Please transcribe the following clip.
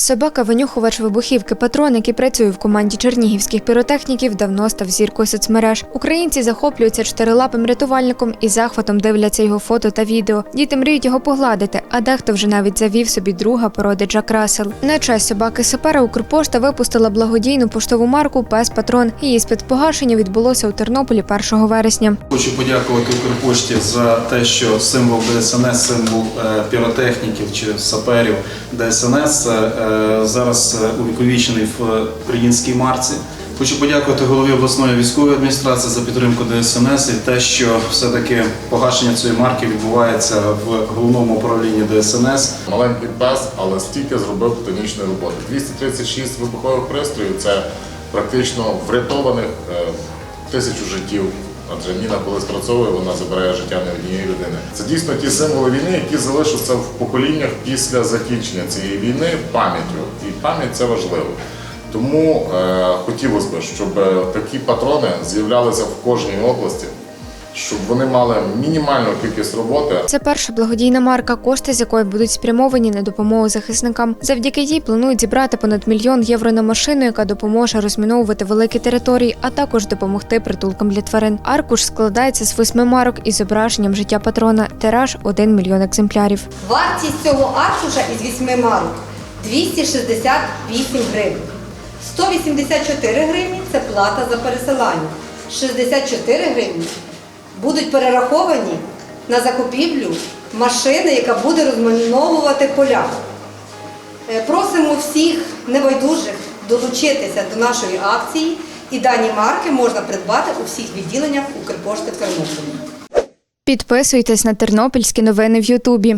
Собака-винюхувач вибухівки Патрон, який працює в команді чернігівських піротехніків, давно став зіркою соцмереж. Українці захоплюються чотирилапим рятувальником і захватом дивляться його фото та відео. Діти мріють його погладити, а дехто вже навіть завів собі друга породи Джак Рассел. На честь собаки сапера Укрпошта випустила благодійну поштову марку Пес Патрон. Її спецпогашення відбулося у Тернополі 1 вересня. Хочу подякувати Укрпошті за те, що символ ДСНС, символ е, піротехніків чи саперів ДСНС е, зараз е, увіковічений в українській марці. Хочу подякувати голові обласної військової адміністрації за підтримку ДСНС і те, що все-таки погашення цієї марки відбувається в головному управлінні ДСНС. Маленький пес, але стільки зробив титанічної роботи. 236 вибухових пристроїв це практично врятованих е, тисячу життів. Адже міна, коли спрацьовує, вона забирає життя не однієї людини. Це дійсно ті символи війни, які залишаться в поколіннях після закінчення цієї війни пам'яттю. І пам'ять це важливо. Тому е, хотілося б, щоб е, такі патрони з'являлися в кожній області, щоб вони мали мінімальну кількість роботи, Це перша благодійна марка, кошти з якої будуть спрямовані на допомогу захисникам. Завдяки їй планують зібрати понад мільйон євро на машину, яка допоможе розміновувати великі території, а також допомогти притулкам для тварин. Аркуш складається з восьми марок із зображенням життя патрона. Тираж 1 мільйон екземплярів. Вартість цього аркуша із вісьми марок 268 гривень. 184 гривні це плата за пересилання. 64 гривні будуть перераховані на закупівлю машини, яка буде розміновувати поля. Е, Просимо всіх небайдужих долучитися до нашої акції і дані марки можна придбати у всіх відділеннях Укрпошти в Тернополі. Підписуйтесь на тернопільські новини в Ютубі.